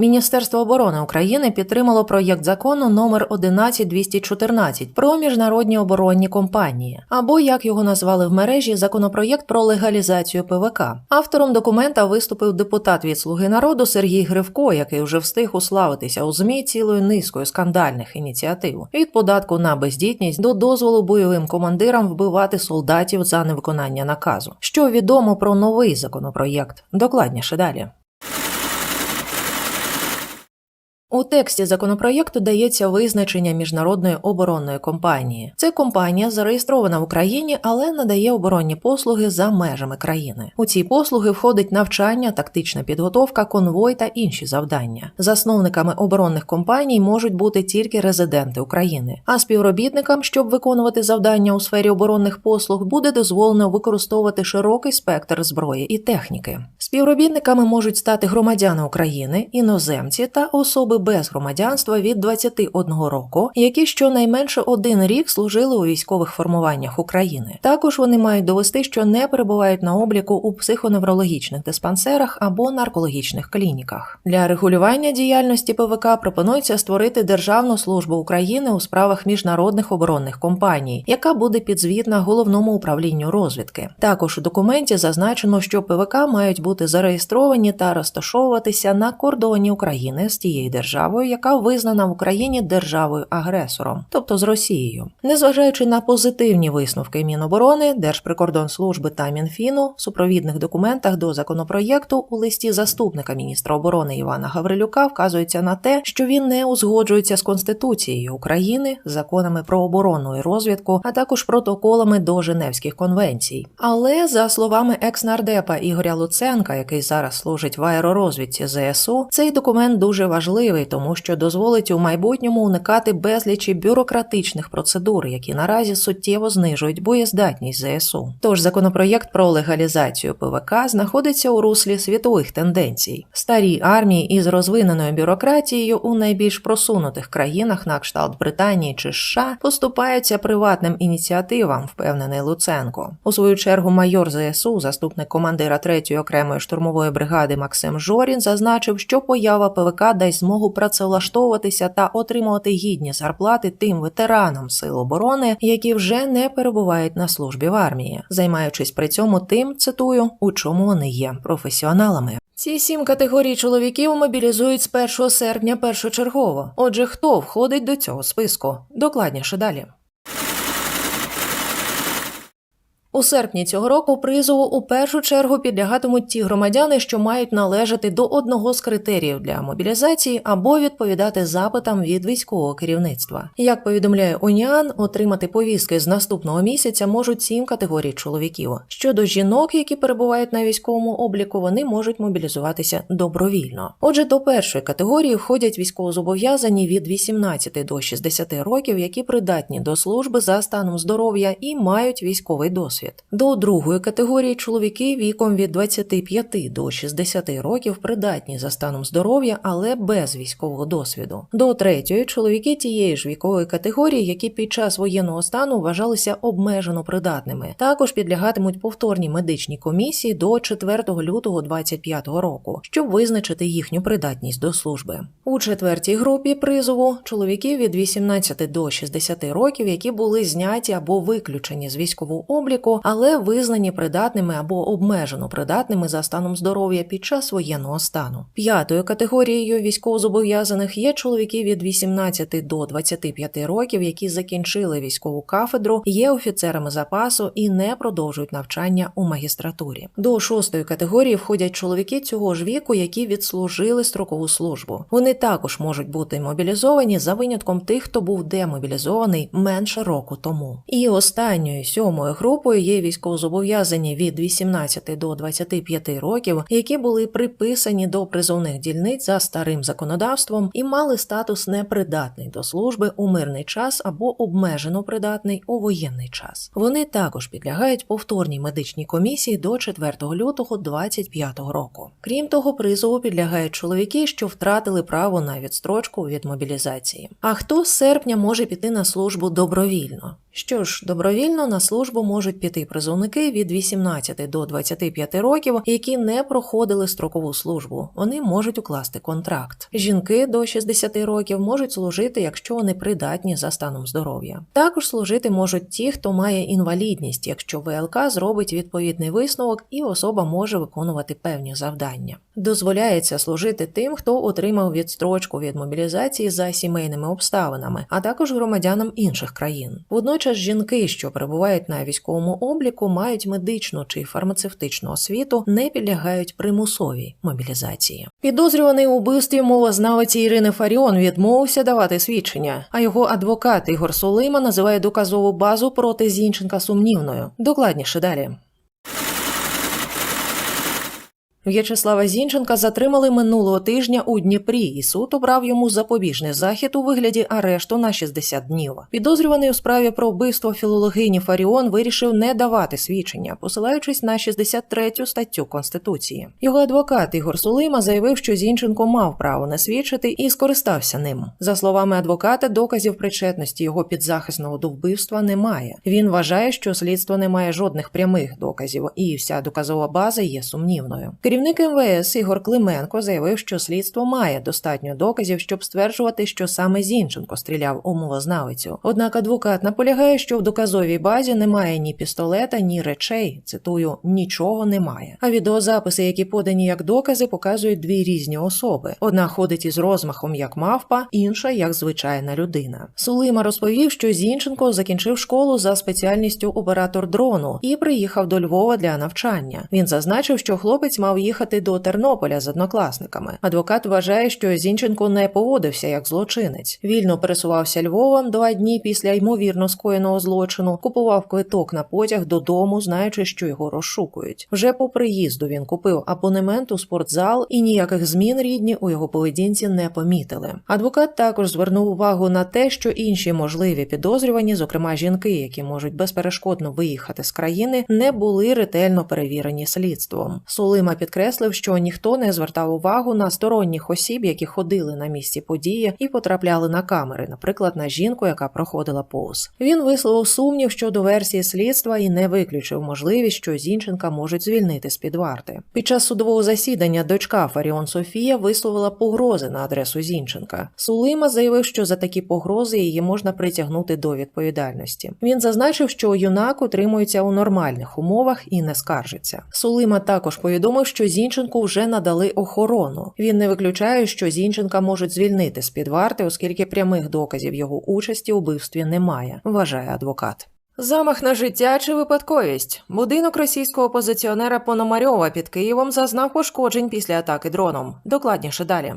Міністерство оборони України підтримало проєкт закону номер 11214 про міжнародні оборонні компанії, або як його назвали в мережі, законопроєкт про легалізацію ПВК. Автором документа виступив депутат від Слуги народу Сергій Гривко, який вже встиг уславитися у змі цілою низкою скандальних ініціатив від податку на бездітність до дозволу бойовим командирам вбивати солдатів за невиконання наказу. Що відомо про новий законопроєкт? Докладніше далі. У тексті законопроєкту дається визначення міжнародної оборонної компанії. Це компанія зареєстрована в Україні, але надає оборонні послуги за межами країни. У ці послуги входить навчання, тактична підготовка, конвой та інші завдання. Засновниками оборонних компаній можуть бути тільки резиденти України, а співробітникам, щоб виконувати завдання у сфері оборонних послуг, буде дозволено використовувати широкий спектр зброї і техніки. Співробітниками можуть стати громадяни України, іноземці та особи без громадянства від 21 року, які щонайменше один рік служили у військових формуваннях України. Також вони мають довести, що не перебувають на обліку у психоневрологічних диспансерах або наркологічних клініках. Для регулювання діяльності ПВК пропонується створити Державну службу України у справах міжнародних оборонних компаній, яка буде підзвітна головному управлінню розвідки. Також у документі зазначено, що ПВК мають бути зареєстровані та розташовуватися на кордоні України з тією державою, яка визнана в Україні державою-агресором, тобто з Росією. Незважаючи на позитивні висновки Міноборони, Держприкордонслужби та Мінфіну в супровідних документах до законопроєкту у листі заступника міністра оборони Івана Гаврилюка вказується на те, що він не узгоджується з Конституцією України, законами про оборону і розвідку, а також протоколами до Женевських конвенцій. Але за словами екс-нардепа Ігоря Луценка, який зараз служить в аеророзвідці ЗСУ, цей документ дуже важливий, тому що дозволить у майбутньому уникати безлічі бюрократичних процедур, які наразі суттєво знижують боєздатність ЗСУ. Тож законопроєкт про легалізацію ПВК знаходиться у руслі світових тенденцій. Старі армії із розвиненою бюрократією у найбільш просунутих країнах, на кшталт Британії чи США, поступаються приватним ініціативам, впевнений Луценко. У свою чергу майор ЗСУ, заступник командира 3-ї окремої штурмової бригади Максим Жорін, зазначив, що поява ПВК дасть змогу працевлаштовуватися та отримувати гідні зарплати тим ветеранам сил оборони, які вже не перебувають на службі в армії, займаючись при цьому тим, цитую, у чому вони є професіоналами. Ці сім категорій чоловіків мобілізують з 1 серпня першочергово. Отже, хто входить до цього списку? Докладніше далі. У серпні цього року призову у першу чергу підлягатимуть ті громадяни, що мають належати до одного з критеріїв для мобілізації або відповідати запитам від військового керівництва. Як повідомляє Уніан, отримати повістки з наступного місяця можуть сім категорій чоловіків. Щодо жінок, які перебувають на військовому обліку, вони можуть мобілізуватися добровільно. Отже, до першої категорії входять військовозобов'язані від 18 до 60 років, які придатні до служби за станом здоров'я і мають військовий досвід. До другої категорії чоловіки віком від 25 до 60 років придатні за станом здоров'я, але без військового досвіду. До третьої чоловіки тієї ж вікової категорії, які під час воєнного стану вважалися обмежено придатними. Також підлягатимуть повторній медичній комісії до 4 лютого 2025 року, щоб визначити їхню придатність до служби. У четвертій групі призову чоловіки від 18 до 60 років, які були зняті або виключені з військового обліку, але визнані придатними або обмежено придатними за станом здоров'я під час воєнного стану. П'ятою категорією військовозобов'язаних є чоловіки від 18 до 25 років, які закінчили військову кафедру, є офіцерами запасу і не продовжують навчання у магістратурі. До шостої категорії входять чоловіки цього ж віку, які відслужили строкову службу. Вони також можуть бути мобілізовані за винятком тих, хто був демобілізований менше року тому. І останньою сьомою групою є військовозобов'язані від 18 до 25 років, які були приписані до призовних дільниць за старим законодавством і мали статус непридатний до служби у мирний час або обмежено придатний у воєнний час. Вони також підлягають повторній медичній комісії до 4 лютого 2025 року. Крім того, призову підлягають чоловіки, що втратили право на відстрочку від мобілізації. А хто з серпня може піти на службу добровільно? Що ж, добровільно на службу можуть піти призовники від 18 до 25 років, які не проходили строкову службу. Вони можуть укласти контракт. Жінки до 60 років можуть служити, якщо вони придатні за станом здоров'я. Також служити можуть ті, хто має інвалідність, якщо ВЛК зробить відповідний висновок і особа може виконувати певні завдання. Дозволяється служити тим, хто отримав відстрочку від мобілізації за сімейними обставинами, а також громадянам інших країн. Водночас жінки, що перебувають на військовому обліку, мають медичну чи фармацевтичну освіту, не підлягають примусовій мобілізації. Підозрюваний у вбивстві мовознавиці Ірини Фаріон відмовився давати свідчення, а його адвокат Ігор Сулима називає доказову базу проти Зінченка сумнівною. Докладніше далі. В'ячеслава Зінченка затримали минулого тижня у Дніпрі, і суд обрав йому запобіжний захід у вигляді арешту на 60 днів. Підозрюваний у справі про вбивство філологині Фаріон вирішив не давати свідчення, посилаючись на 63 статтю Конституції. Його адвокат Ігор Сулима заявив, що Зінченко мав право не свідчити і скористався ним. За словами адвоката, доказів причетності його підзахисного до вбивства немає. Він вважає, що слідство не має жодних прямих доказів, і вся доказова база є сумнівною. Керівник МВС Ігор Клименко заявив, що слідство має достатньо доказів, щоб стверджувати, що саме Зінченко стріляв у мовознавицю. Однак адвокат наполягає, що в доказовій базі немає ні пістолета, ні речей. Цитую, нічого немає. А відеозаписи, які подані як докази, показують дві різні особи. Одна ходить із розмахом як мавпа, інша як звичайна людина. Сулима розповів, що Зінченко закінчив школу за спеціальністю оператор дрону і приїхав до Львова для навчання. Він зазначив, що хлопець мав їхати до Тернополя з однокласниками. Адвокат вважає, що Зінченко не поводився як злочинець. Вільно пересувався Львовом два дні після ймовірно скоєного злочину, купував квиток на потяг додому, знаючи, що його розшукують. Вже по приїзду він купив абонемент у спортзал і ніяких змін рідні у його поведінці не помітили. Адвокат також звернув увагу на те, що інші можливі підозрювані, зокрема жінки, які можуть безперешкодно виїхати з країни, не були ретельно перевірені слідством. Сулима підкреслив, що ніхто не звертав увагу на сторонніх осіб, які ходили на місці події і потрапляли на камери, наприклад, на жінку, яка проходила повз. Він висловив сумнів щодо версії слідства і не виключив можливість, що Зінченка можуть звільнити з під варти. Під час судового засідання дочка Фаріон Софія висловила погрози на адресу Зінченка. Сулима заявив, що за такі погрози її можна притягнути до відповідальності. Він зазначив, що юнак утримується у нормальних умовах і не скаржиться. Сулима також повідомив, що Зінченку вже надали охорону. Він не виключає, що Зінченка можуть звільнити з під варти, оскільки прямих доказів його участі у вбивстві немає, вважає адвокат. Замах на життя чи випадковість. Будинок російського опозиціонера Пономарьова під Києвом зазнав пошкоджень після атаки дроном. Докладніше далі.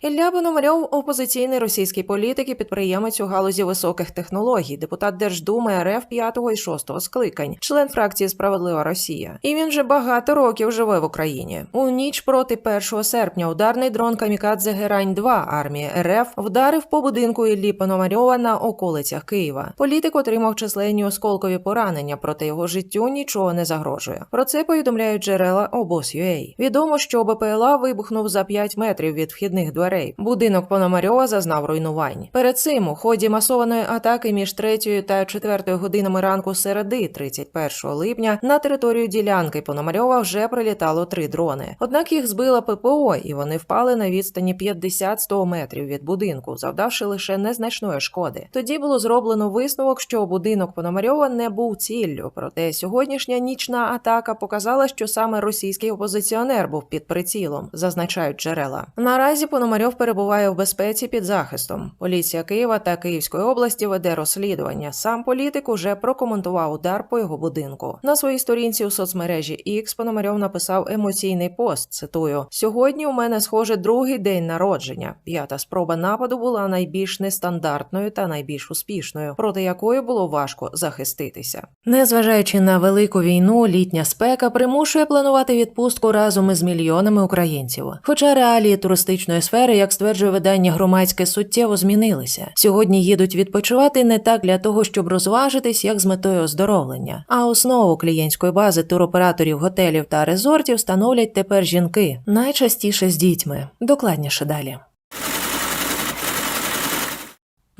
Ілля Пономарьов – опозиційний російський політик і підприємець у галузі високих технологій, депутат Держдуми РФ 5 і 6 скликань, член фракції Справедлива Росія. І він вже багато років живе в Україні. У ніч проти 1 серпня ударний дрон Камікадзе Герань 2 армії РФ вдарив по будинку Іллі Пономарьова на околицях Києва. Політик отримав численні осколкові поранення, проте його життю нічого не загрожує. Про це повідомляють джерела обоз.ua. Відомо, що БПЛА вибухнув за 5 метрів від вхідних дверей. Будинок Пономарьова зазнав руйнувань. Перед цим у ході масованої атаки між 3 та 4 годинами ранку середи, 31 липня, на територію ділянки Пономарьова вже прилітало три дрони. Однак їх збила ППО, і вони впали на відстані 50-100 метрів від будинку, завдавши лише незначної шкоди. Тоді було зроблено висновок, що будинок Пономарьова не був ціллю. Проте сьогоднішня нічна атака показала, що саме російський опозиціонер був під прицілом, зазначають джерела. Наразі Пономарьов перебуває в безпеці під захистом. Поліція Києва та Київської області веде розслідування. Сам політик уже прокоментував удар по його будинку. На своїй сторінці у соцмережі X Пономарьов написав емоційний пост. Цитую: сьогодні у мене схоже другий день народження. П'ята спроба нападу була найбільш нестандартною та найбільш успішною, проти якої було важко захиститися. Незважаючи на велику війну, літня спека примушує планувати відпустку разом із мільйонами українців. Хоча реалії туристичної сфери, як стверджує видання громадське, суттєво змінилися. Сьогодні їдуть відпочивати не так для того, щоб розважитись, як з метою оздоровлення. А основу клієнтської бази туроператорів готелів та резортів становлять тепер жінки, найчастіше з дітьми. Докладніше далі.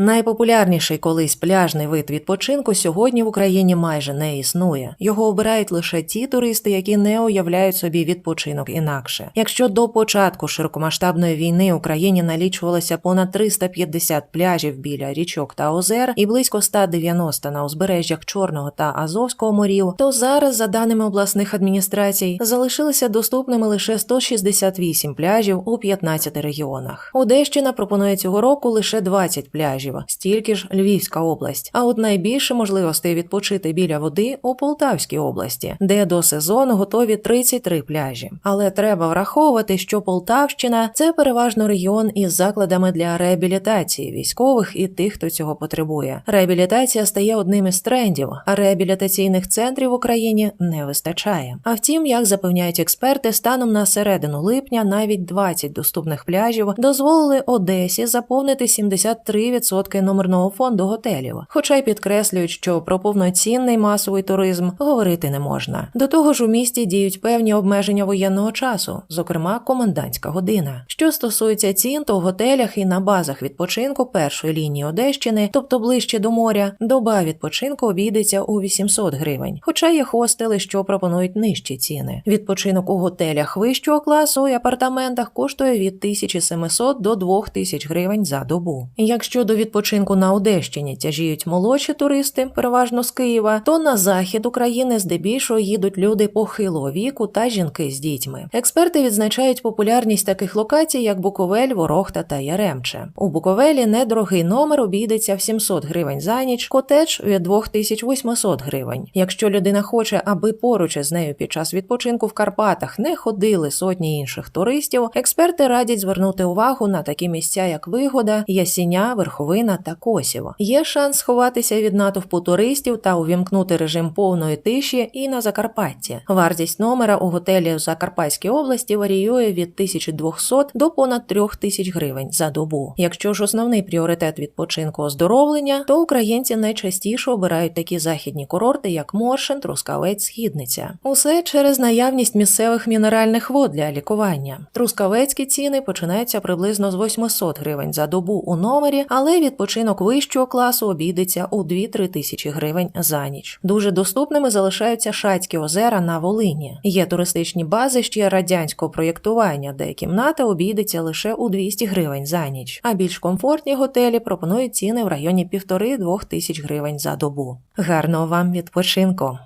Найпопулярніший колись пляжний вид відпочинку сьогодні в Україні майже не існує. Його обирають лише ті туристи, які не уявляють собі відпочинок інакше. Якщо до початку широкомасштабної війни Україні налічувалося понад 350 пляжів біля річок та озер і близько 190 на узбережжях Чорного та Азовського морів, то зараз, за даними обласних адміністрацій, залишилися доступними лише 168 пляжів у 15 регіонах. Одещина пропонує цього року лише 20 пляжів, стільки ж Львівська область. А от найбільше можливостей відпочити біля води у Полтавській області, де до сезону готові 33 пляжі. Але треба враховувати, що Полтавщина це переважно регіон із закладами для реабілітації військових і тих, хто цього потребує. Реабілітація стає одним із трендів, а реабілітаційних центрів в Україні не вистачає. А втім, як запевняють експерти, станом на середину липня навіть 20 доступних пляжів дозволили Одесі заповнити 73% номерного фонду готелів. Хоча й підкреслюють, що про повноцінний масовий туризм говорити не можна. До того ж, у місті діють певні обмеження воєнного часу, зокрема комендантська година. Що стосується цін, то в готелях і на базах відпочинку першої лінії Одещини, тобто ближче до моря, доба відпочинку обійдеться у 800 гривень. Хоча є хостели, що пропонують нижчі ціни. Відпочинок у готелях вищого класу і апартаментах коштує від 1700 до 2000 гривень за добу. Якщо до відпочинку на Одещині тяжіють молодші туристи, переважно з Києва, то на захід України здебільшого їдуть люди похилого віку та жінки з дітьми. Експерти відзначають популярність таких локацій, як Буковель, Ворохта та Яремче. У Буковелі недорогий номер обійдеться в 700 гривень за ніч, котедж від 2800 гривень. Якщо людина хоче, аби поруч із нею під час відпочинку в Карпатах не ходили сотні інших туристів, експерти радять звернути увагу на такі місця, як Вигода, Ясіня, Верховина та Косів. Є шанс сховатися від натовпу туристів та увімкнути режим повної тиші і на Закарпатті. Вартість номера у готелі в Закарпатській області варіює від 1200 до понад 3000 гривень за добу. Якщо ж основний пріоритет відпочинку оздоровлення, то українці найчастіше обирають такі західні курорти, як Моршин, Трускавець, Східниця. Усе через наявність місцевих мінеральних вод для лікування. Трускавецькі ціни починаються приблизно з 800 гривень за добу у номері, але відпочинок вищого класу обійдеться у 2-3 тисячі гривень за ніч. Дуже доступними залишаються Шацькі озера на Волині. Є туристичні бази ще радянського проєктування, де кімната обійдеться лише у 200 гривень за ніч. А більш комфортні готелі пропонують ціни в районі 1,5-2 тисяч гривень за добу. Гарного вам відпочинку!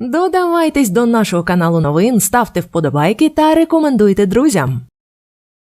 Додавайтесь до нашого каналу новин, ставте вподобайки та рекомендуйте друзям.